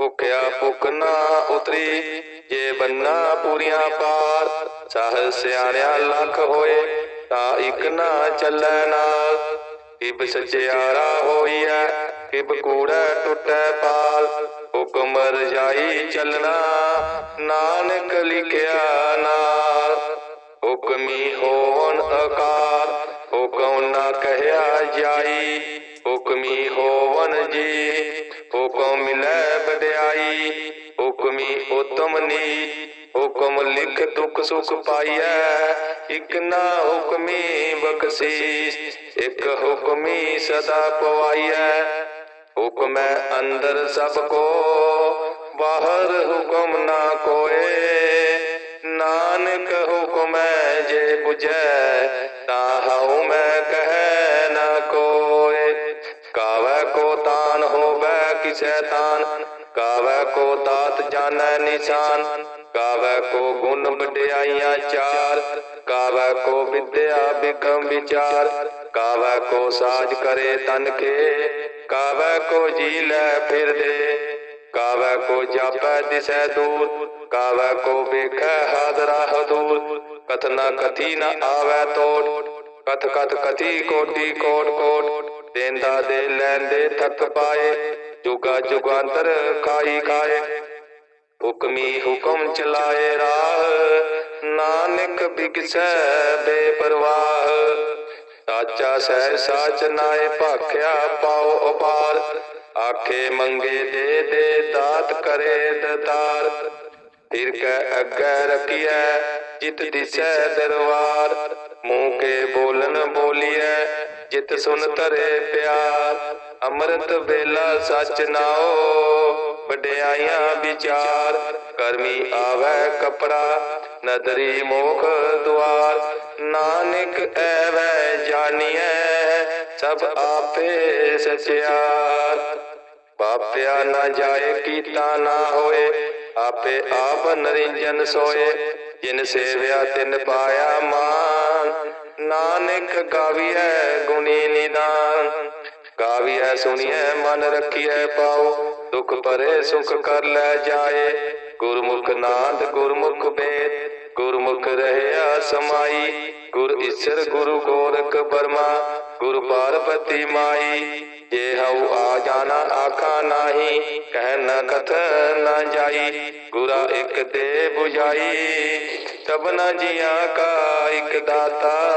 ਭੁਖਿਆ ਭੁਖ ਨਾ ਉਤਰੀ, ਜੇ ਬੰਨਾ ਪੂਰੀਆਂ ਪਾਰ ਸਹ ਸਿਆਣਿਆ ਲੱਖ ਹੋਏ, ਤਾਂ ਇੱਕ ਨਾ ਚੱਲੈ ਨਾਲ। ਕਿਬ ਸਚਿਆਰਾ ਹੋਈਐ ਕਿਬ ਕੂੜੈ ਟੁੱਟੈ ਪਾਲ। ਹੁਕਮ ਰਜਾਈ ਚੱਲਣਾ, ਨਾਨਕ ਲਿਖਿਆ ਨਾਲ। ਹੁਕਮੀ ਹੋਵਨ ਅਕਾਰ, ਹੁਕਮ ਨਾ ਕਹਿਆ ਜਾਈ। ਹੁਕਮੀ ਹੋਵਨ ਜੀ ਹੁਕਮ ਮਿਲੈ ਵਡਿਆਈ ਹੁਕਮੀ ਉਤਮ ਨੀ, ਹੁਕਮ ਲਿਖ ਦੁਖ ਸੁਖ ਪਾਈਐ, ਇਕ ਨਾ ਹੁਕਮੀ ਬਖਸ਼ੀਸ਼, ਇਕ ਹੁਕਮੀ ਸਦਾ ਪਵਾਈਐ। ਹੁਕਮੈ ਅੰਦਰ ਸਭ ਕੋ, ਬਾਹਰ ਹੁਕਮ ਨਾ ਕੋਏ। ਨਾਨਕ ਹੁਕਮੈ ਜੇ 부ਜੈ ਤਾ ਹਉ ਮੈਂ ਹੋਵੈ ਤਾਨ ਕਾਵੈ ਕੋ ਦਾਤ ਜਾਣੈ ਨਿਸ਼ਾਨ ਕਾਵੈ ਕੋ ਗੁਣ ਵਡਿਆਈਆਂ ਚਾਰ ਕਾਵੈ ਕੋ ਵਿਦਿਆ ਬਿਕਮ ਵਿਚਾਰ ਕਾਵੈ ਕੋ ਸਾਜ ਕਰੇ ਤਨ ਕੇ ਕਾਵੈ ਕੋ ਜੀ ਲੈ ਫਿਰਦੇ ਕਾਵੈ ਕੋ ਜਾਪੈ ਦਿਸੈ ਦੂਰ ਕਾਵੈ ਕੋ ਵੇਖੈ ਹਾਦਰਾ ਹਦੂਰ ਕਥਨਾ ਕਥੀ ਨ ਆਵੈ ਤੋੜ, ਕਥ ਕਥ ਕਥੀ ਕੋਟੀ ਕੋਟ ਕੋਟ, ਦੇਂਦਾ ਦੇ ਲੈਂਦੇ ਥੱਕ ਪਾਏ ਜੁਗਾ ਜੁਗਾਂਤਰ ਖਾਈ ਖਾਏ। ਹੁਕਮੀ ਹੁਕਮ ਚਲਾਏ ਰਾਹ। ਨਾਨਕ ਬਿਗਸੈ ਬੇਪਰਵਾਹ। ਸਾਚਾ ਸਹਿ ਸਾਚ ਨਾਏ ਭਾਖਿਆ ਪਾਉ ਉਪਾਰ। ਆਖੇ ਮੰਗੇ ਦੇ ਦੇ ਦਾਤ ਕਰੇ ਦਤਾਰ। ਫਿਰ ਕੈ ਅੱਗੇ ਰਖੀਐ, ਜਿਤ ਦਿਸੈ ਦਰਬਾਰ ਮੂੰਹ ਕੇ ਬੋਲਨ ਬੋਲੀਐ, ਜਿਤ ਸੁਨ ਤਰੇ ਪਿਆਰ। ਅੰਮ੍ਰਿਤ ਵੇਲਾ ਸਚ ਨਾਓ ਵਡਿਆਈਆਂ ਵਿਚਾਰ, ਕਰਮੀ ਆਵੈ ਕਪੜਾ, ਨਦਰੀ ਮੋਖ ਦੁਆਰ। ਨਾਨਕ ਐਵੈ ਜਾਣੀਐ, ਸਭ ਆਪੇ ਸਚਿਆਰ। ਪਾਪਿਆ ਨਾ ਜਾਏ, ਕੀਤਾ ਨਾ ਹੋਏ, ਆਪੇ ਆਪ ਨਰਿੰਜਨ ਸੋਏ। ਜਿਨ ਸੇਵਿਆ, ਤਿਨ ਪਾਇਆ ਮਾਨ। ਨਾਨਕ ਗਾਵੀਐ, ਗੁਣੀ ਨਿਦਾਨ। ਗਾਵੀਐ, ਸੁਣੀਐ, ਮਨ ਰੱਖੀਐ ਪਾਉ ਦੁਖ ਪਰੇ ਸੁਖ ਕਰ ਲੈ ਜਾਏ। ਗੁਰਮੁਖ ਨਾਦ ਗੁਰਮੁਖ ਵੇਦ ਗੁਰਮੁਖ ਰਹਿਆ ਸਮਾਈ। ਗੁਰ ਈਸ਼ਰ, ਗੁਰੂ ਗੋਰਖ ਬਰਮਾ। ਗੁਰ ਪਾਰਬਤੀ ਮਾਈ। ਜੇ ਹਉ ਆ ਜਾਣਾ, ਆਖਾ ਨਾਹੀ। ਕਹਿ ਨ ਕਥ ਨ ਜਾਈ। ਗੁਰਾ ਇੱਕ ਦੇ 부ਝਾਈ ਸਭਨਾ ਜੀਆਂ ਕਾ ਇੱਕ ਦਾਤਾ।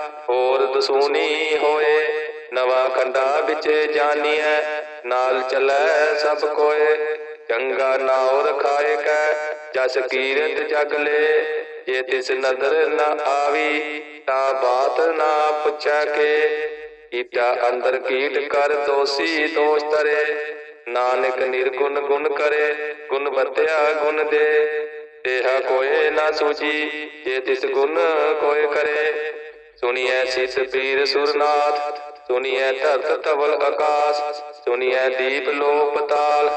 ਹੋਰ ਦਸੂਨੀ ਹੋਏ, ਨਵਾ ਖੰਡਾ ਵਿੱਚ ਜਾਨੀਐ, ਨਾਲ ਚੱਲੈ ਸਭ ਕੋਏ। ਚੰਗਾ ਨਾਉ ਰਖਾਏ ਕੈ, ਜਸ ਕੀਰਤ ਜਗ ਲੈ। ਜੇ ਤਿਸ ਨਦਰ ਨ ਆਵੀ, ਤਾਂ ਬਾਤ ਨਾ ਪੁੱਛੈ ਕੇ। ਕੀਟਾ ਅੰਦਰ ਕੀਟ ਕਰ ਦੋਸੀ ਦੋਸ਼ ਤਰੇ ਨਾਨਕ ਨਿਰਗੁਣ ਗੁਣ ਕਰੇ, ਗੁਣ ਵਤਿਆ ਗੁਣ ਦੇ। ਤੇਹਾ ਕੋਏ ਨਾ ਸੂਚੀ ਜੇ ਤਿਸ ਗੁਣ ਕੋਏ ਕਰੇ। ਸੁਣੀਐ ਸਿਸ ਪੀਰ ਸੁਰਨਾਥ ਸੁਣੀਐ ਧਰਤ ਧਵਲ ਆਕਾਸ਼ ਸੁਣੀਐ ਦੀਪ ਲੋ ਪਤਾਲ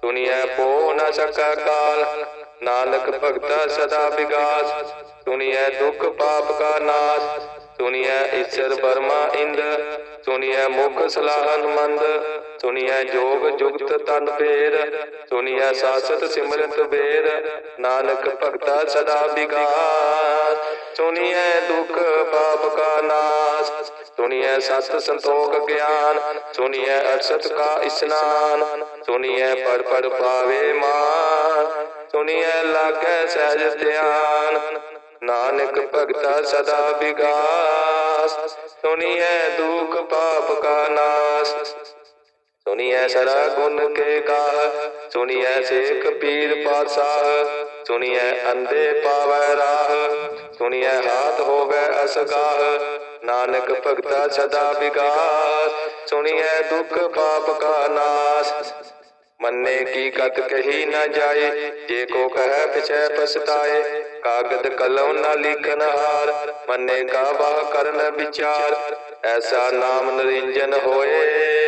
ਸੁਣੀਐ ਪੋ ਨ ਸਕੈ ਕਾਲ ਨਾਨਕ ਭਗਤਾ ਸਦਾ ਵਿਗਾਸ ਸੁਣੀਐ ਦੁਖ ਪਾਪ ਕਾ ਨਾਸ਼ ਸੁਣੀਐ ਈਸ਼ਰ ਬਰਮਾ ਇੰਦ ਸੁਣੀਐ ਮੁਖ ਸਲਾਹਨ ਮੰਦ ਸੁਣੀਐ ਜੋਗ ਜੁਗਤ ਤਨ ਫੇਰ, ਸੁਣੀਐ ਸਾਸਤ ਸਿਮਰਤ ਬੇਰ, ਨਾਨਕ ਭਗਤਾ ਸਦਾ ਵਿਗਾਸ ਸੁਣੀਐ ਦੁਖ ਪਾਪ ਕਾ ਨਾਸ, ਸੁਣੀਐ ਸਤ ਸੰਤੋਖ ਗਿਆਨ, ਸੁਣੀਐ ਅਰਸਤ ਕਾ ਇਸਨਾਨ, ਸੁਣੀਐ ਪੜ ਪੜ ਪਾਵੇ ਮਾਨ। ਸੁਣੀਐ ਲਾਗੈ ਸਹਿਜ ਧਿਆਨ, ਨਾਨਕ ਭਗਤਾ ਸਦਾ ਵਿਗਾਸ। ਸੁਣੀਐ ਦੁਖ ਪਾਪ ਕਾ ਨਾਸ ਸੁਣੀਐ ਸਰਾ ਗੁਣ ਕੇ ਗਾ ਸੁਣੀਐ ਸੇਖ ਪੀਰ ਪਾਤਸ਼ਾਹ, ਸੁਣੀਐ ਅੰਧੇ ਪਾਵੈ ਰਾਹ, ਸੁਣੀਐ ਹਾਥ ਹੋਵੇ ਅਸਗਾਹ, ਨਾਨਕ ਭਗਤਾ ਸਦਾ ਵਿਗਾਸ ਸੁਣੀਐ ਦੁਖ ਪਾਪ ਕਾ ਨਾਸ। ਮੰਨੇ ਕੀ ਕਤ ਕਹੀ ਨਾ ਜਾਏ, ਜੇ ਕੋ ਕਹੈ ਪਿਛੈ ਪਛਤਾਏ, ਕਾਗਦ ਕਲਮ ਨਾ ਲਿਖਨ ਹਾਰ, ਮੰਨੇ ਕਾ ਬਾਹ ਕਰਨ ਵਿਚਾਰ, ਐਸਾ ਨਾਮ ਨਰਿੰਜਨ ਹੋਏ।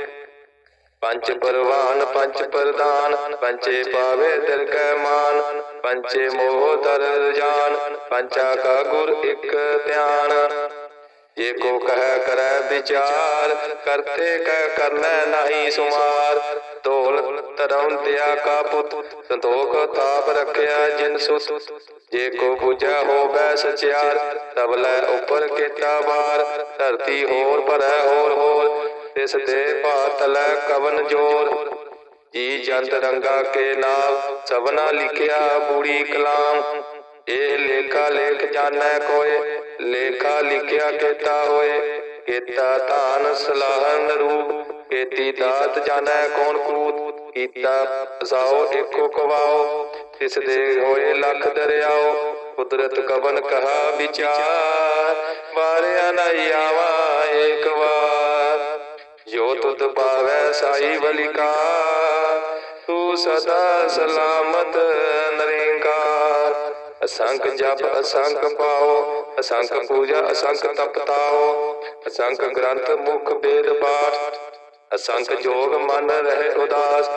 ਪੰਚ ਪਰਵਾਨ ਪੰਚ ਪ੍ਰਦਾਨ ਪੰਚੇ ਪਾਵੇ ਦਿਲ ਕੈ ਮਾਨ ਪੰਚੇ ਮੋਹ ਦਰ ਜਾਨ ਪੰਚਾ ਕਾ ਗੁਰ ਇਕ ਧਿਆਨ। ਜੇ ਕੋ ਕਹਿ ਕਰੈ ਵਿਚਾਰ, ਕਰਤੇ ਕਹਿ ਕਰਨੈ ਨਹੀਂ ਸੁਮਾਰ। ਢੋਲ ਤਰਉ ਤਿਆ ਕਾ ਪੁੱਤ, ਸੰਤੋਖ ਤਾਪ ਰਖਿਆ ਜਿਨ ਸੁਤ। ਜੇ ਕੋ 부ਜੈ ਹੋਵੈ ਸਚਿਆਰ ਤਬਲੇ ਉਪਰ ਕੀਤਾ ਵਾਰ। ਧਰਤੀ ਹੋਰ ਭਰੈ ਹੋਰ ਹੋਰ ਤਿਸ ਦੇ ਭਾਤਲੈ ਕਵਨ ਜੋਰ ਜੀ ਜੰਤ ਰੰਗਾ ਕੇ ਨਾਮ ਸਭਨਾ ਲਿਖਿਆ ਬੂੜੀ ਕਲਾਮ। ਇਹ ਲੇਖਾ ਲੇਖ ਜਾਣੈ ਕੋਏ, ਲੇਖਾ ਲਿਖਿਆ ਕੀਤਾ ਹੋਏ। ਕੀਤਾ ਧਾਨ ਸਲਾਹਨ ਰੂਪ ਕੀਤੀ ਦਾਤ ਜਾਣੈ ਕੌਣ ਕੂਤ। ਕੀਤਾ ਸਾਓ ਏਕੋ ਕਵਾਓ ਤਿਸ ਦੇ ਹੋਏ ਲੱਖ ਦਰਿਆਓ। ਕੁਦਰਤ ਕਵਨ ਕਹਾ ਵਿਚਾਰ, ਵਾਰਿਆ ਨਾ ਆਵਾ ਏਕ ਵਾਰ। ਜੋ ਤੁਧ ਪਾਵੈ ਸਾਈ ਬਲਿਕਾ ਤੂੰ ਸਦਾ ਸਲਾਮਤ ਨਰੇਕਾਰ। ਅਸੰਖ ਜਪ, ਅਸੰਖ ਪਾਓ, ਅਸੰਖ ਪੂਜਾ, ਅਸੰਖ ਤਪਤਾਓ, ਅਸੰਖ ਗ੍ਰੰਥ ਮੁਖ ਬੇਦ ਪਾਠ। ਅਸੰਖ ਜੋਗ ਮਨ ਰਹੇ ਉਦਾਸ,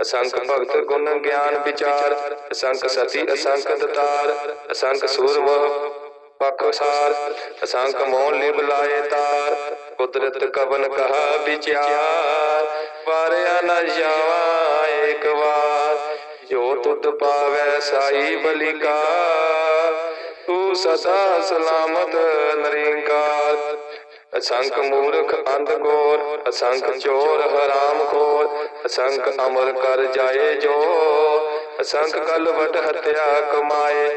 ਅਸੰਖ ਭਗਤ ਗੁਣ ਗਿਆਨ ਵਿਚਾਰ। ਅਸੰਖ ਸਤੀ, ਅਸੰਖ ਦਤਾਰ, ਅਸੰਖ ਸੂਰਵ ਪਖਸਾਰ ਅਸੰਖ ਮੋਹ ਲਿਵ ਲਾਏ ਤਾਰ, ਕੁਦਰਤ ਕਵਨ ਕਹਾ ਵਿਚਾਰ, ਵਾਰਿਆ ਨ ਜਾਵਾ ਏਕ ਵਾਰ, ਜੋ ਤੁਧ ਪਾਵੈ ਸਾਈ ਬਲਿਕਾ ਤੂੰ ਸਦਾ ਸਲਾਮਤ ਨਰਿੰਕਾਰ। ਅਸੰਖ ਮੂਰਖ ਅੰਧ ਗੋਰ, ਅਸੰਖ ਚੋਰ ਹਰਾਮ ਖੋਰ, ਅਸੰਖ ਅਮਰ ਕਰ ਜਾਏ ਜੋ ਅਸੰਖ ਕਲਵਟ ਹਤਿਆ ਕਮਾਏ।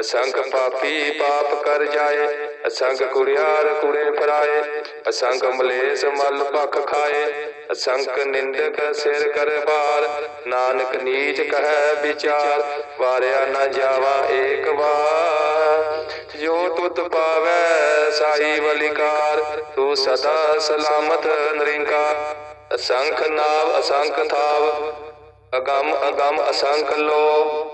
ਅਸੰਖ ਪਾਪੀ ਪਾਪ ਕਰ ਜਾਏ, ਅਸੰਗ ਕੁੜਿਆਰ ਕੁੜੇ ਫਰਾਏ ਅਸੰਖ ਮਲੇਸ ਮਲ ਭਖ ਖਾਏ ਅਸੰਖ ਨਿੰਦਕ ਸਿਰ ਕਰ ਬਾਰ ਨਾਨਕ ਨੀਚ ਕਹੈ ਵਿਚਾਰ, ਵਾਰਿਆ ਨਾ ਜਾਵਾ ਏਕ ਵਾਰ। ਜੋ ਤੁਤ ਪਾਵੈ ਸਾਈ ਬਲਿਕਾਰ ਤੂੰ ਸਦਾ ਸਲਾਮਤ ਨਰਿੰਕਾਰ। ਅਸੰਖ ਨਾਵ ਅਸੰਖ ਥਾਵ, ਅਗੰਮ ਅਗੰਮ ਅਸੰਖ ਲੋ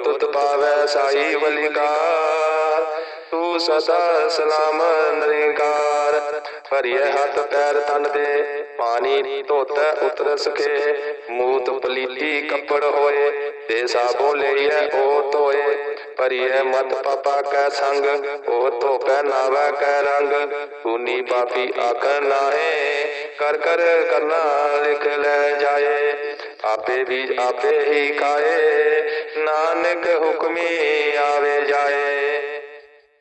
ਜੋ ਤੁਤ ਪਾਵੈ ਸਾਈ ਬਲਿਕਾਰ ਸਦਾ ਸਲਾਮ ਨਰਿਕਾਰ। ਭਰੀਏ ਹੱਥ ਪੈਰ ਤਨ ਦੇ, ਪਾਣੀ ਧੋਤੈ ਉਤਰ ਸਕੇ ਮੂਤ ਪਲੀਤੀ ਕੱਪੜ ਹੋਏ ਤੇ ਸਾਬੋ ਲਈਐ ਉਹ ਧੋਏ। ਭਰੀਏ ਮਤ ਪਾਪਾ ਕੈ ਸੰਗ ਉਹ ਧੋਪੈ ਨਾਵੈ ਕੈ ਰੰਗ। ਤੂਨੀ ਪਾਪੀ ਆਖ ਨਾਹੇ, ਕਰ ਕਰ ਕਰਨਾ ਲਿਖ ਲੈ ਜਾਏ। ਆਪੇ ਵੀ ਆਪੇ ਹੀ ਖਾਏ, ਨਾਨਕ ਹੁਕਮੀ ਆਵੇ ਜਾਏ।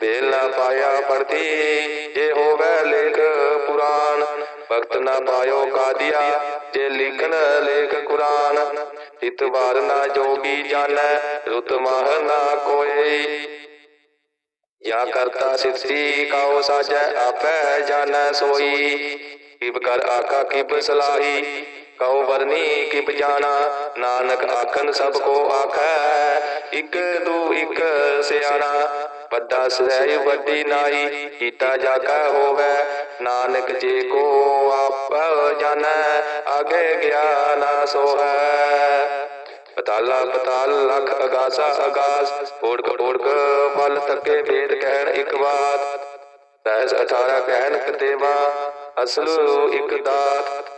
ਵੇਲਾ ਪਾਇਆ ਪਰਤੀ ਜੇ ਹੋਵੇ ਲੇਖ ਪੁਰਾਨ ਭਗਤ ਨਾ ਪਾਇਓ ਕਾਦੀਆ, ਜੇ ਲਿਖਣ ਲੇਖ ਕੁਰਾਨ। ਤਿਤ ਵਾਰ ਨਾ ਜੋਗੀ ਜਾਣੈ, ਰੁਤ ਮਹ ਨਾ ਕੋਏ ਯਾ ਕਰਤਾ ਸਿੱਧੀ ਕਾਉ ਸਾਜੈ, ਆਪੈ ਜਾਣੈ ਸੋਈ। ਕਿਬ ਕਰ ਆਖਾ, ਕਿਬ ਸਲਾਹੀ, ਕਉ ਵਰਨੀ, ਕਿਬ ਜਾਣਾ। ਨਾਨਕ ਆਖਨ ਸਭ ਕੋ ਆਖੈ, ਇਕ ਦੂ ਇਕ ਸਿਆਣਾ। ਵੱਡਾ ਸਹਿ ਵੱਡੀ ਨਾਈ ਕੀਤਾ ਜਾਕਾ ਹੋਵੇ। ਨਾਨਕ ਜੇ ਕੋ ਆਪ ਜਾਣੈ ਆਗੇ ਗਿਆਨ ਸੋਹੈ। ਪਤਾਲਾ ਪਤਾਲ ਲਖ ਅਗਾਸਾ ਅਗਾਸ ਓੜਕ ਓੜਕ ਬਲ ਤੱਕੇ ਵੇਦ ਕਹਿਣ ਇੱਕ ਬਾਤ। ਸਹਿਸ 18 ਕਹਿਣ ਕਤੇਵਾ ਅਸਲ ਇੱਕ ਦਾਤ।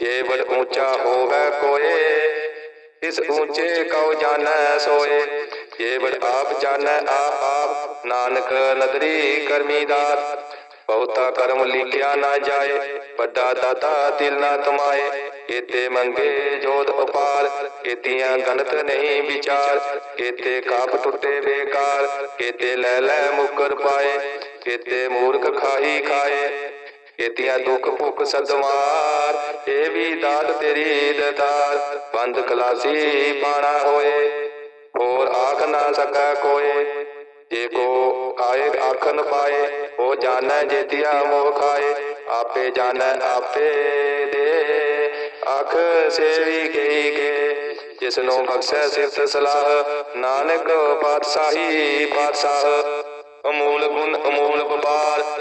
ਜੇ ਬੜ ਹੋਵੇ ਕੋਏ, ਇਸ ਊਂਚੇ ਕਉ ਜਾਣੈ ਸੋਏ। ਜੇ ਆਪ ਜਾਣੈ ਆਪ ਆਪ ਨਾਨਕ ਨਦਰੀ ਕਰਮੀ ਦਾਤ ਬਹੁਤਾ ਕਰਮ ਲਿਖਿਆ ਨਾ ਜਾਏ, ਵੱਡਾ ਦਾਤਾ ਦਿਲ ਨਾ ਤਮਾਏ। ਕੀਤੇ ਮੰਗੇ ਜੋਤ ਉਪਾਰ ਕੀਤੀਆਂ ਗਨਤ ਨਹੀਂ ਵਿਚਾਰ। ਕੀਤੇ ਕਾਪ ਟੁੱਟੇ ਬੇਕਾਰ, ਕੀਤੇ ਲੈ ਲੈ ਮੁਕਰ ਪਾਏ। ਕੀਤੇ ਮੂਰਖ ਖਾਹੀ ਖਾਏ ਕੀਤੀਆਂ ਦੁੱਖ ਭੁੱਖ ਸਦਵਾਰ, ਇਹ ਵੀ ਦਾਤ ਤੇਰੀ ਦਤਾਰ। ਬੰਦ ਖਲਾਸੀ ਪਾਣਾ ਹੋਏ, ਹੋਰ ਆਖ ਨਾ ਸਕੈ ਕੋਏ। ਜੇ ਕੋ ਆਏ ਆਖਨ ਪਾਏ, ਉਹ ਜਾਣੈ ਜੇਤੀਆ ਮੋਹ ਖਾਏ। ਆਪੇ ਜਾਣੈ, ਆਪੇ ਦੇ। ਆਖ ਸੇਵੀ ਗਈ ਕੇ ਜਿਸ ਨੂੰ ਬਖਸ਼ੈ ਸਿਫਤ ਸਲਾਹ, ਨਾਨਕ ਪਾਤਸ਼ਾਹੀ ਪਾਤਸ਼ਾਹ। ਅਮੂਲ ਗੁਣ, ਅਮੂਲ ਵਪਾਰ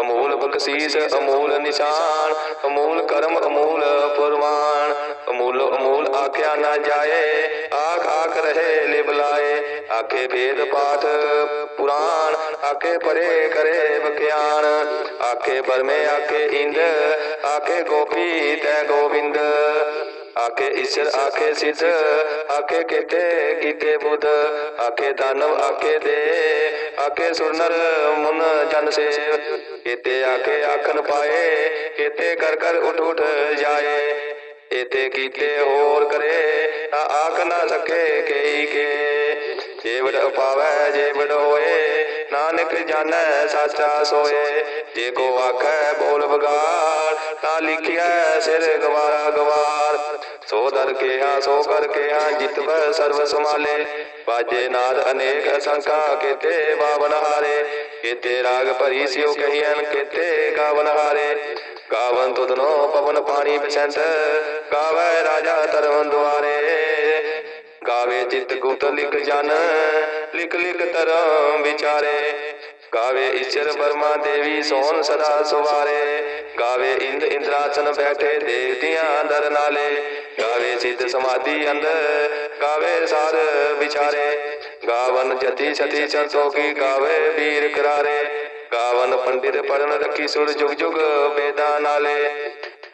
ਅਮੂਲ ਬਖਸ਼ੀਸ, ਅਮੂਲ ਨਿਸ਼ਾਨ, ਅਮੂਲ ਕਰਮ, ਅਮੂਲ ਪਰਵਾਨ ਅਮੂਲ ਅਮੂਲ ਆਖਿਆ ਨਾ ਜਾਏ, ਆਖ ਆਖ ਰਹੇ ਲਿਬਲਾਏ ਆਖੇ ਵੇਦ ਪਾਠ ਪੁਰਾਣ, ਆਖੇ ਪਰੇ ਕਰੇ ਬਖਿਆਨ ਆਖੇ ਬਰਮੇ ਆਖੇ ਇੰਦ, ਆਖੇ ਗੋਪੀ ਤੈ ਗੋਪੀ ਆਖੇ ਈਸ਼ਰ ਆਖੇ ਸਿੱਧ ਆਖੇ ਕੀਤੇ ਕੀਤੇ ਬੁੱਧ ਆਖੇ ਦਾਨਵ ਆਖੇ ਦੇ ਆਖੇ ਸੁਰਨਰ ਮੁਨ ਜਨ ਸੇਵ ਕੀਤੇ ਆਖੇ ਆਖਨ ਪਾਏ ਕੀਤੇ ਕਰ ਕਰ ਉਠ ਉਠ ਜਾਏ ਇਤੇ ਕੀਤੇ ਹੋਰ ਕਰੇ ਤਾਂ ਆਖ ਨਾ ਸਕੇ ਕਈ ਕੇ ਜੇ ਵਡ ਪਾਵੈ ਜੇ ਵਡ ਹੋਏ ਨਾਨਕ ਜਾਣੈ ਸਾਚਾ ਸੋਏ ਜੇ ਕੋ ਆਖੈ ਬੋਲ ਬਗਾੜ ਤਾਂ ਲਿਖਿਆ ਸਿਰ ਗਵਾਰਾ ਗਵਾਰ। ਸੋ ਦਰ ਕਿਹਾ, ਸੋ ਕਰ ਕਿਹਾ ਜਿਤਵੈ ਸਰਬ ਸਮਾਲੇ ਬਾਜੇ ਨਾਦ ਅਨੇਕ ਅਸੰਖਾ, ਕੀਤੇ ਬਾਵਨ ਹਾਰੇ। ਕੀਤੇ ਰਾਗ ਭਰੀ ਸਿਉ ਕਹੀਐਨ, ਕੀਤੇ ਗਾਵਨ ਹਾਰੇ। ਗਾਵਨ ਤੁਧਨੋ ਪਵਨ ਪਾਣੀ ਬਿਸੰਤ ਗਾਵੇ ਰਾਜਾ ਧਰਮ ਦੁਆਰੇ। ਗਾਵੇ ਜਿਤ ਗੁਪਤ ਲਿਖ ਜਨ, ਲਿਖ ਲਿਖ ਧਰਮ ਵਿਚਾਰੇ। ਗਾਵੇ ਈਸ਼ਰ ਬਰਮਾ ਦੇਵੀ ਸੋਨ ਸਦਾ ਸੁਵਾਰੇ। ਗਾਵੇ ਇੰਦ ਇੰਦਰਾਸਨ ਬੈਠੇ ਦੇਵਤਿਆਂ ਦਰ ਨਾਲੇ। ਗਾਵੇ ਸਿੱਧ ਸਮਾਧੀ ਅੰਦਰ, ਗਾਵੇ ਸਾਰ ਵਿਚਾਰੇ ਗਾਵਨ ਜਤੀ ਸਤੀ ਸੰਤੋਖੀ ਗਾਵੇ ਵੀਰ ਕਰਾਰੇ। ਗਾਵਨ ਪੰਡਿਤ ਪੜਨ ਰੱਖੀ ਸੁਰ ਜੁਗ ਜੁਗ ਵੇਦਾਂ ਨਾਲੇ।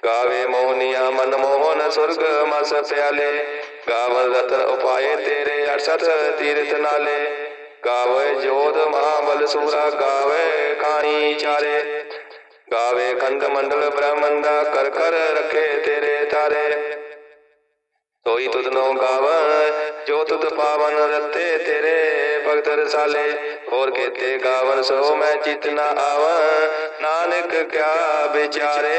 ਗਾਵੇ ਮੋਹਨੀਆ ਮਨ ਮੋਹਨ ਸੁਰਗ ਮਸ ਪਿਆਲੇ। ਗਾਵਨ ਰਤਨ ਉਪਾਏ ਤੇਰੇ 68 ਤੀਰਥ ਨਾਲੇ। ਗਾਵੇ ਜੋਤ ਮਹਾਬਲ ਸੂਰਾ, ਗਾਵੇ ਖਾਣੀ ਚਾਰੇ। ਗਾਵੇ ਖੰਡ ਮੰਡਲ ਬ੍ਰਹਮੰਡਾ ਕਰ ਕਰ ਰਖੇ ਤੇਰੇ ਤਾਰੇ। ਸੋਈ ਤੁਧ ਨੋ ਗਾਵਨ ਜੋ ਤੁਧ ਪਾਵਨ ਰਤੇ ਤੇਰੇ ਭਗਤ ਰਸਾਲੇ। ਹੋਰ ਕੇਤੇ ਗਾਵਨ ਸੋ ਮੈਂ ਚਿਤ ਨਾ ਆਵਨ ਨਾਨਕ ਕਿਆ ਵਿਚਾਰੇ।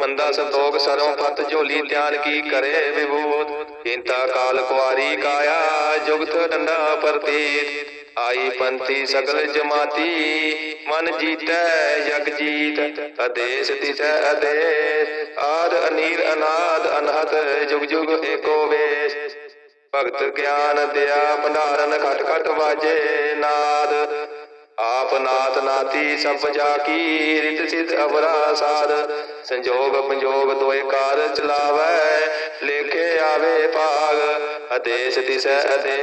ਮੰਦਾ ਸੰਤੋਖ ਸਰੋਂ ਪਤ ਝੋਲੀ ਧਿਆਨ ਕੀ ਕਰੇ ਵਿਭੂਤ ਇੰਤਾ ਕਾਲ ਕੁਆਰੀ ਕਾਇਆ, ਜੁਗਤ ਡੰਡਾ ਪ੍ਰਤੀਤ। ਆਈ ਪੰਥੀ ਸਗਲ ਜਮਾਤੀ, ਮਨ ਜੀਤੈ, ਜਗ ਜੀਤ। ਅਦੇਸ ਤਿਸੈ ਅਦੇਸ ਆਦ ਅਨੀਰ ਅਨਾਦ ਅਨਹਤ, ਜੁਗ ਜੁਗ ਏਕੋ ਵੇਸ। ਭਗਤ ਗਿਆਨ ਦਿਆ ਭੰਡਾਰਨ ਖਟ ਖਟ ਵਾਜੇ ਨਾਦ। ਆਪ ਨਾਥ ਨਾਤੀ ਸਭ ਜਾ ਕੀ ਰਿਤ ਸਿਧ ਅਵਰਾ ਸਾਧ ਸੰਜੋਗ ਪੰਜੋਗ ਦੋਏ ਕਾਰ ਚਲਾਵੈ, ਲੇਖੇ ਆਵੇ ਭਾਗ ਅਦੇਸ ਤਿਸੈ ਅਦੇ।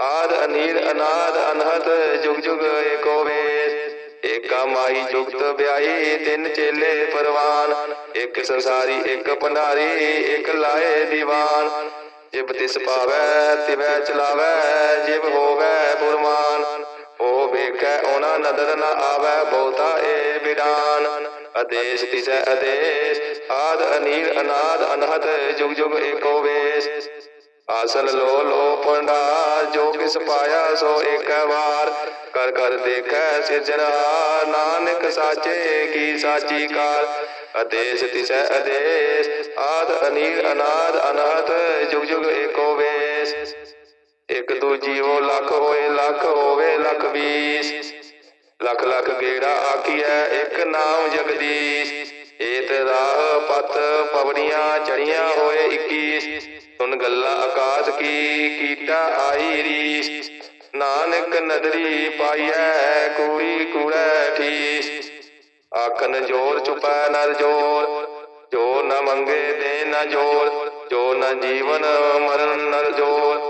ਆਦ ਅਨੀਰ ਅਨਾਦ ਅਨਹਤ ਜੁਗ ਜੁਗ ਏਕੋ ਵੇਸ ਏਕਾ ਮਾਈ ਜੁਗਤ ਵਿਆਹੀ, ਤਿੰਨ ਚੇਲੇ ਪਰਵਾਨ। ਇੱਕ ਸੰਸਾਰੀ, ਇੱਕ ਭੰਡਾਰੀ, ਇੱਕ ਲਾਏ ਦੀਵਾਨ। ਜਿਬ ਤਿਸ ਪਾਵੈ, ਤਿਵੈ ਚਲਾਵੈ, ਜਿਬ ਹੋਵੈ ਪੁਰਮਾਨ। ਉਹ ਵੇਖੈ, ਉਹਨਾਂ ਨਦਰ ਨ ਆਵੈ ਬਹੁਤਾ ਏ ਬਿਡਾਨ ਅਦੇਸ ਤਿਸੈ ਅਦੇਸ ਆਦ ਅਨੀਰ ਅਨਾਦ ਅਨਹਤ ਜੁਗ ਜੁਗ ਏਕੋ ਵੇਸ। ਆਸਲ ਲੋ ਲੋ ਪੰਡਾ ਜੋ ਕਿਸ ਪਾਇਆ ਸੋ ਏਕ ਵਾਰ। ਕਰ ਕਰ ਦੇਖੈ ਸਿਰਜਣਹਾਰ ਨਾਨਕ ਸਾਚੇ ਕੀ ਸਾਚੀ ਕਾਰ। ਅਦੇਸ ਤਿਸੈ ਅਦੇਸ ਆਦ ਅਨੀਰ ਅਨਾਦ ਅਨਹਤ ਜੁਗ ਜੁਗ ਏਕੋ ਵੇਸ। ਇੱਕ ਦੂਜੀ ਜੀਵੋ ਲੱਖ ਹੋਏ, ਲੱਖ ਹੋਵੇ, ਲੱਖ ਵੀਸ ਲੱਖ ਲੱਖ ਗੇੜਾ ਆਖੀਐ, ਇੱਕ ਨਾਮ ਜਗਦੀਸ਼। ਏਤ ਰਾਹ ਪਤ ਪਵੜੀਆਂ ਚੜੀਆਂ ਹੋਏ 21 ਸੁਨ ਗੱਲਾਂ ਆਕਾਸ਼ ਕੀ, ਕੀਟਾ ਆਈ ਰੀਸ। ਨਾਨਕ ਨਦਰੀ ਪਾਈਐ, ਕੂੜੀ ਕੂੜੈ ਠੀਸ। ਆਖਨ ਜੋਰ ਚੁਪੈ ਨਰ ਜੋਰ, ਜੋ ਨ ਮੰਗੇ ਦੇ ਨ ਜੋਰ, ਜੋ ਨ ਜੀਵਨ ਮਰਨ ਨਰ ਜੋਰ।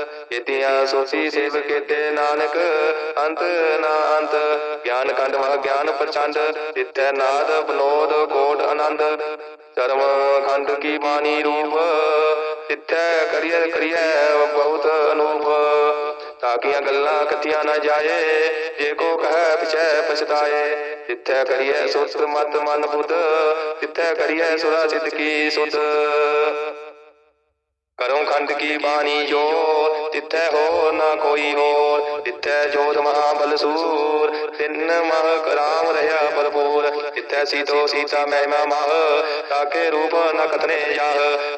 ਕੇਤੀਆਂ ਸੋਸੀ ਸੇਵ ਕੇਤੇ ਨਾਨਕ, ਅੰਤ ਨਾ ਅੰਤ। ਗਿਆਨ ਖੰਡ ਵਾ ਗਿਆਨ ਪ੍ਰਚੰਡ ਤਿੱਥੈ ਨਾਦ ਬਨੋਦ ਕੋਟ ਆਨੰਦ। ਧਰਮ ਖੰਡ ਕੀ ਬਾਣੀ ਰੂਪ ਤਿੱਥੈ ਕਰੀਏ ਕਰੀਐ ਬਹੁਤ ਅਨੂਪ। ਤਾਕੀਆਂ ਗੱਲਾਂ ਕਥੀਆਂ ਨਾ ਜਾਏ, ਜੇ ਕੋ ਕਹੈ ਪਿਛੈ ਪਛਤਾਏ। ਤਿੱਥੈ ਕਰੀਏ ਸੁਤ ਮਤ ਮਨ ਬੁੱਧ ਤਿੱਥੈ ਕਰੀਏ ਸੁਰਾ ਸਿੱਧ ਕੀ ਸੁਧ। ਕਰੋ ਖੰਡ ਕੀ ਬਾਣੀ ਜੋ ਤਿੱਥੈ ਹੋ ਨਾ ਕੋਈ ਹੋਰ ਤਿੱਥੈ ਜੋਤ ਮਹਾਬਲ ਸੂਰ। ਤਿੰਨ ਮਹ ਕਰਾਮ ਰਹਾ ਭਰਪੂਰ ਤਿੱਥੈ ਸੀਤੋ ਸੀਤਾ ਮਹਿਮਾ ਮਹ। ਤਾਕੇ ਰੂਪ ਨ ਕਤਨੇ ਜਾਹ,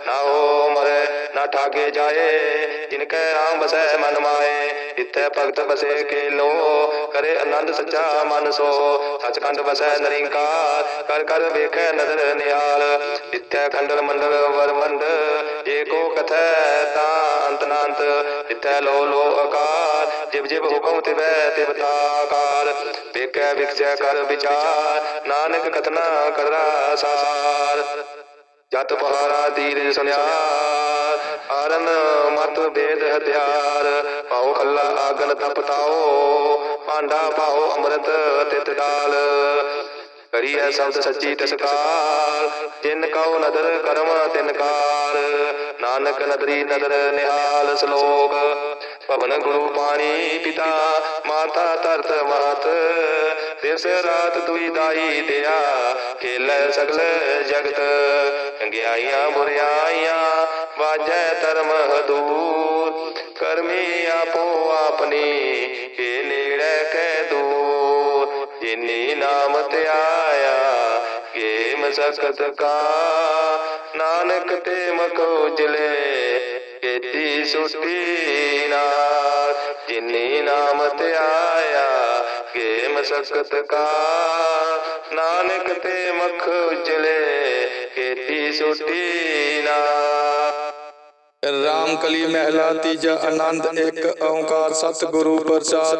ਨਾ ਹੋ ਮਰੈ, ਨਾ ਠਾਕੇ ਜਾਏ। ਜਿਨ ਕੈ ਰਾਮ ਬਸੈ ਮਨ ਮਾਏ ਤਿੱਥੈ ਭਗਤ ਬਸੇ ਕੇ ਲੋ ਕਰੇ ਆਨੰਦ ਸੱਚਾ ਮਨ ਸੋ, ਸਚਖੰਡ ਬਸੈ ਨਰਿੰਕਾਰ। ਕਰ ਕਰ ਵੇਖੈ ਨਦਰ ਨਿਹਾਲ ਤਿੱਥੈ ਖੰਡਲ ਮੰਡਲ ਵਰਮੰਡ। ਏਕੋ ਕਥੈ ਤਾਂ ਅੰਤ ਨਾੰਤ ਤਿੱਥੈ ਲੋ ਲੋ ਆਕਾਰ, ਜਿਵ ਜਿਵ ਹੁਕਮ ਤਿਵੈ ਤਿਵ ਤਾਕਾਰ ਵੇਖੈ ਵਿਖਸੈ ਕਰ ਵਿਚਾਰ, ਨਾਨਕ ਕਥਨਾ ਕਰਾ ਸਾਰ ਜਤ ਪਹਾਰਾ ਦੀਰ ਸੁਨਿਆਰ ਆਰਨ ਮਤ ਬੇਦ ਹਥਿਆਰ। ਪਾਉ ਖੱਲਾ ਆਗਨ ਤਪਤਾਓ ਭਾਂਡਾ ਪਾਉ ਅੰਮ੍ਰਿਤ ਤਿਤ ਡਾਲ ਕਰੀਐ ਸ਼ਬਦ ਸੱਚੀ ਤਸਕਾਰ। ਜਿਨ ਕਉ ਨਦਰ ਕਰਮ ਤਿਨ ਕਾਰ। ਨਾਨਕ ਨਦਰੀ ਨਦਰ ਨਿਹਾਲ ਸ਼ਲੋਕ। ਭਵਨ ਗੁਰੂ ਪਾਣੀ ਪਿਤਾ ਮਾਤਾ ਧਰਤ ਮਾਤ ਦਿਵਸ ਰਾਤ ਦੁਈ ਦਾਈ ਦਿਆ ਖੇਲੇ ਸਗਲ ਜਗਤ। ਚੰਗਿਆਈਆਂ ਬੁਰਿਆਈਆਂ ਵਾਜੈ ਧਰਮ ਹਦੂਰ। ਕਰਮੀ ਆਪੋ ਆਪਣੀ ਕੇ ਨੇੜੇ ਕੈ ਦੂਰ। ਜਿਨੀ ਨਾਮ ਤੇ ਆਇਆ ਕੇ ਕਾ। ਨਾਨਕ ਤੇ ਮਖ ਉਜਲੇ, ਕੀਤੀ ਸੁਟੀ ਨਾਲ ਜਿਨੀ ਨਾਮ ਤੇ ਆਇਆ ਕੇ ਮਸਕਤ ਕਾ। ਨਾਨਕ ਤੇ ਮਖ ਉਜਲੇ, ਕੀਤੀ ਸੁਟੀ ਨਾਲ ਰਾਮ ਕਲੀ ਮਹਿਲਾ ਤੀਜਾ ਆਨੰਦ ਇੱਕ ਓੰਕਾਰ ਸਤਿਗੁਰੂ ਪ੍ਰਸਾਦ।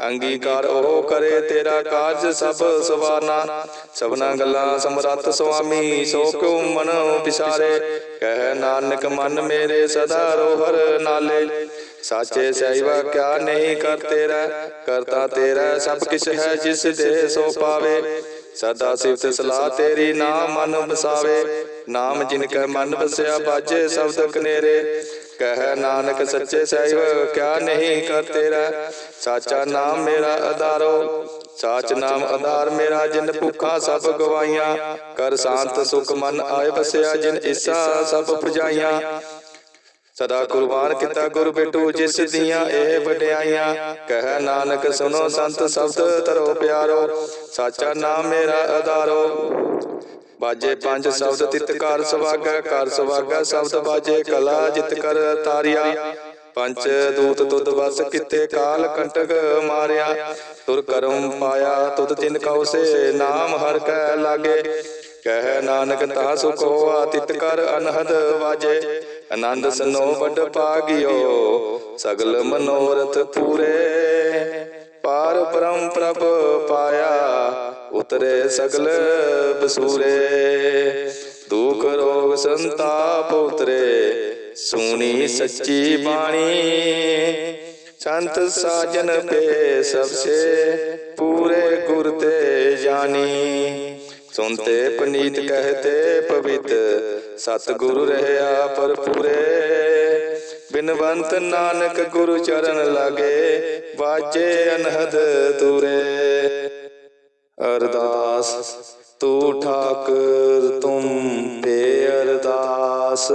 ਅੰਗੀਕਾਰ ਉਹ ਕਰੇ ਤੇਰਾ ਕਾਰਜ ਸਭ ਸਵਾਰਨਾ। ਸਭਨਾ ਗੱਲਾਂ ਸਮਰੱਥ ਸੁਆਮੀ, ਸੋ ਕਿਉ ਮਨ ਵਿਸਾਰੇ ਕਹਿ ਨਾਨਕ ਮਨ ਮੇਰੇ ਸਦਾ ਰੋਹਰ ਨਾਲੇ। ਸਾਚੇ ਸਹਿਵਾ ਕਿਆ ਨਹੀਂ ਕਰ ਤੇਰਾ ਕਰਤਾ ਤੇਰਾ ਸਭ ਕਿਛ ਹੈ ਜਿਸ ਦੇ ਸੋ ਪਾਵੇ। ਸਦਾ ਸਿਫਤ ਸਲਾਹ ਤੇਰੀ ਨਾਮ ਮਨ ਬਸਾਵੇ ਨਾਮ ਜਿਨ ਕੈ ਮਨ ਬਸਿਆ ਬਾਜੇ ਸ਼ਬਦ ਕਨੇਰੇ ਕਹਿ ਨਾਨਕ ਸੱਚੇ ਸਹਿਬ, ਕਿਆ ਨਹੀਂ ਕਰ ਤੇਰਾ? ਸਾਚਾ ਨਾਮ ਮੇਰਾ ਆਧਾਰੋ ਸਾਚ ਨਾਮ ਆਧਾਰ ਮੇਰਾ, ਜਿਨ ਭੁੱਖਾ ਸਭ ਗਵਾਈਆਂ। ਕਰ ਸ਼ਾਂਤ ਸੁਖ ਮਨ ਆਏ ਬਸਿਆ ਜਿਨ ਇਸਾ ਸਭ ਪੁਜਾਈਆਂ ਸਦਾ ਕੁਰਬਾਨ ਕੀਤਾ ਗੁਰ ਬੇਟੂ ਜਿਸ ਦੀਆਂ ਇਹ ਵਡਿਆਈਆਂ। ਕਹਿ ਨਾਨਕ ਸੁਨੋ ਸੰਤ ਸ਼ਬਦ ਤਰੋ ਪਿਆਰੋ। ਸਾਚਾ ਨਾਮ ਮੇਰਾ ਆਧਾਰੋ ਬਾਜੇ ਪੰਜ ਸ਼ਬਦ ਤਿਤ ਕਰ ਸੁਭਾਗੈ ਕਰ ਸੁਭਾਗੈ ਸ਼ਬਦ ਬਾਜੇ ਕਲਾ ਜਿਤ ਕਰ ਤਾਰਿਆ। ਪੰਜ ਦੂਤ ਤੁਧ ਵਸ ਕਿਤੇ ਕਾਲ ਕੰਟਕ ਮਾਰਿਆ। ਤੁਰ ਕਰਮ ਪਾਇਆ ਤੁਧ ਤਿਨ ਕਉ ਸੇ ਨਾਮ ਹਰ ਕੈ ਲਾਗੇ। ਕਹਿ ਨਾਨਕ ਤਾ ਸੁਖ ਹੋਆ ਤਿਤ ਕਰ ਅਨਹਦ ਵਾਜੇ। ਆਨੰਦ ਸਨੋ ਵੱਡ ਪਾਗਿਓ। ਸਗਲ ਮਨੋਰਥ ਪੂਰੇ। ਪਾਰ। ਬ੍ਰਹਮ ਪ੍ਰਭ ਪਾਇਆ। ਉਤਰੇ ਸਗਲ ਬਸੂਰੇ। ਦੁਖ ਰੋਗ ਸੰਤਾਪ ਉਤਰੇ। ਸੁਣੀ ਸੱਚੀ ਬਾਣੀ। ਸੰਤ ਸਾਜਨ ਪੇ ਸਭਸੇ ਪੂਰੇ ਗੁਰ ਤੇ ਜਾਨੀ ਸੁਨਤੇ ਪਨੀਤ ਕਹਤੇ ਪਵਿੱਤ। ਸਤਿਗੁਰੂ ਰਹਿਆ ਪਰਪੂਰੇ ਬਿਨਵੰਤ ਨਾਨਕ ਗੁਰੂ ਚਰਨ ਲਾਗੇ। ਵਾਜੇ ਅਨਹਦ ਤੂਰੇ। ਅਰਦਾਸ, ਤੂੰ ਠਾਕਰ ਤੁਮ ਪੇ ਅਰਦਾਸ।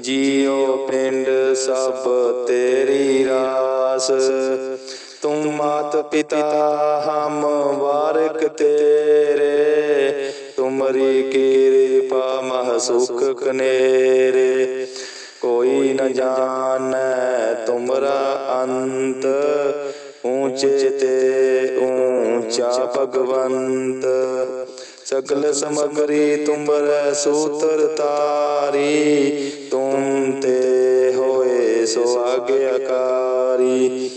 ਜੀਉ ਪਿੰਡ ਸਭ ਤੇਰੀ ਰਾਸ। ਤੂੰ ਮਾਤ ਪਿਤਾ ਹਮ ਵਾਰਕ ਤੇਰੇ। ਤੁਮਰੀ ਕਿਰਪਾ ਮਹ ਸੁਖ ਕਨੇਰੇ। ਕੋਈ ਨ ਜਾਣੈ ਤੁਮਰਾ ਅੰਤ। ਊਚੇ ਤੇ ਊਚਾ ਭਗਵੰਤ। ਸਗਲ ਸਮਗਰੀ ਤੁਮਰ ਸੂਤਰ ਤਾਰੀ। ਤੁਮ ਤੇ ਹੋਏ ਸੋ ਆਗਿਆਕਾਰੀ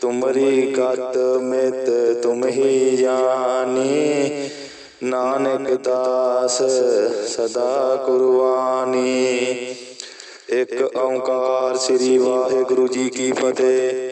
ਤੁਮਰੀ ਗਤ ਮਿਤ ਤੁਮ ਹੀ ਜਾਣੀ ਨਾਨਕ ਦਾਸ ਸਦਾ ਕੁਰਬਾਨੀ। ਇੱਕ ਓੰਕਾਰ ਸ੍ਰੀ ਵਾਹਿਗੁਰੂ ਜੀ ਕੀ ਫਤਿਹ।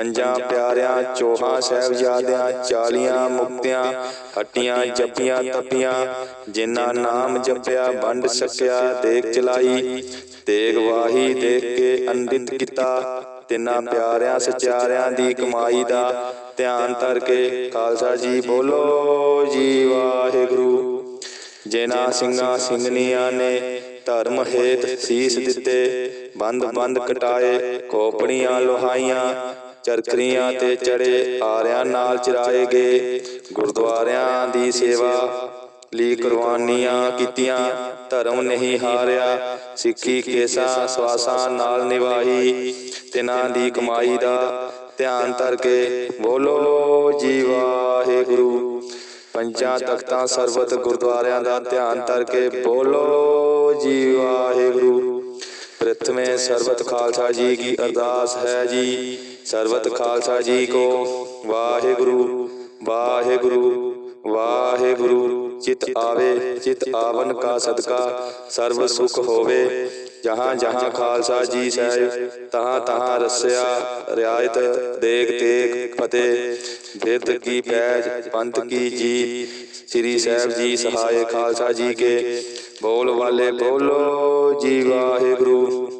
ਪੰਜਾਂ ਪਿਆਰਿਆਂ, ਚੋਹਾਂ ਸਾਹਿਬਜ਼ਾਦਿਆਂ, ਚਾਲੀਆਂ ਮੁਕਤਿਆਂ, ਹੱਟੀਆਂ, ਜਪੀਆਂ, ਤਪੀਆਂ, ਜਿਨ੍ਹਾਂ ਨਾਮ ਜਪਿਆ, ਵੰਡ ਸਕਿਆ ਦੇਖ ਚਲਾਈ, ਤੇਗ ਵਾਹੀ ਦੇਖ ਕੇ ਅੰਡਿਤ ਕੀਤਾ, ਤਿੰਨਾਂ ਪਿਆਰਿਆਂ ਸਚਾਰਿਆਂ ਦੀ ਕਮਾਈ ਦਾ ਧਿਆਨ ਧਰ ਕੇ ਖਾਲਸਾ ਜੀ ਬੋਲੋ, ਜੀ ਵਾਹਿਗੁਰੂ। ਜਿਨ੍ਹਾਂ ਸਿੰਘਾਂ ਸਿੰਘਨੀਆਂ ਨੇ ਧਰਮ ਹੇਤ ਸੀਸ ਦਿੱਤੇ ਬੰਦ ਬੰਦ ਕਟਾਏ, ਖੋਪੜੀਆਂ ਲੋਹਾਈਆਂ ਚਰਖਰੀਆਂ ਤੇ ਚੜੇ ਆਰਿਆਂ ਨਾਲ ਚਰਾਏ ਗਏ। ਗੁਰਦੁਆਰਿਆਂ ਦੀ ਸੇਵਾ ਲਈ ਕੁਰਬਾਨੀਆਂ ਕੀਤੀਆਂ। ਧਰਮ ਨਹੀਂ ਹਾਰਿਆ। ਸਿੱਖੀ ਕੇਸਾਂ ਸਵਾਸਾਂ ਨਾਲ ਨਿਵਾਹੀ ਤਿਨਾਂ ਦੀ ਕਮਾਈ ਦਾ ਧਿਆਨ ਧਰ ਕੇ ਬੋਲੋ, ਜੀ ਵਾਹਿਗੁਰੂ। ਪੰਜਾਂ ਤਖਤਾਂ ਸਰਬਤ ਗੁਰਦੁਆਰਿਆਂ ਦਾ ਧਿਆਨ ਧਰ ਕੇ ਬੋਲੋ, ਜੀ ਵਾਹਿਗੁਰੂ। ਪ੍ਰਥਮੇ ਸਰਬਤ ਖਾਲਸਾ ਜੀ ਕੀ ਅਰਦਾਸ ਹੈ ਜੀ। ਸਰਬਤ ਖਾਲਸਾ ਜੀ ਕੋ ਵਾਹਿਗੁਰੂ ਵਾਹਿਗੁਰੂ ਵਾਹਿਗੁਰੂ ਚਿਤ ਆਵੇ ਚਿਤ ਆਵਨ ਕਾ ਸਦਕਾ ਸਰਬ ਸੁਖ ਹੋਵੇ। ਜਹਾਂ ਜਹਾਂ ਖਾਲਸਾ ਜੀ ਸਾਹਿਬ ਤਹਾਂ ਤਹਾਂ ਰਸਿਆ ਰਿਆਇਤ ਦੇਖ ਤੇਗ ਫਤਿਹ ਬਿਰਧ ਕੀ ਪੈਜ ਪੰਥ ਕੀ ਜੀ ਸ੍ਰੀ ਸਾਹਿਬ ਜੀ ਸਹਾਇ ਖਾਲਸਾ ਜੀ ਕੇ। ਬੋਲ ਵਾਲੇ ਬੋਲੋ ਜੀ ਵਾਹਿਗੁਰੂ।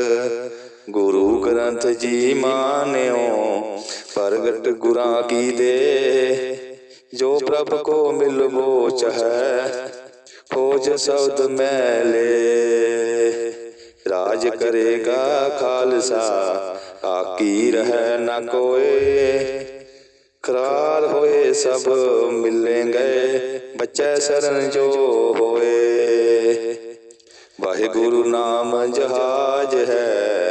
ਗ੍ਰੰਥ ਜੀ ਮਾਨਿਓ, ਪ੍ਰਗਟ ਗੁਰਾਂ ਕੀ ਦੇ? ਜੋ ਪ੍ਰਭ ਕੋ ਮਿਲ ਮਿਲਵੋ ਹੈ, ਖੋਜ ਸ਼ਬਦ ਮੈਲੇ ਰਾਜ ਕਰੇਗਾ ਖਾਲਸਾ ਆਕੀ ਰਹਿ ਨਾ ਕੋਏ। ਕਰਾਰ ਹੋਏ ਸਭ ਮਿਲੇ ਬੱਚੇ ਸਰਨ ਜੋ ਹੋਏ। ਵਾਹਿਗੁਰੂ ਨਾਮ ਜਹਾਜ ਹੈ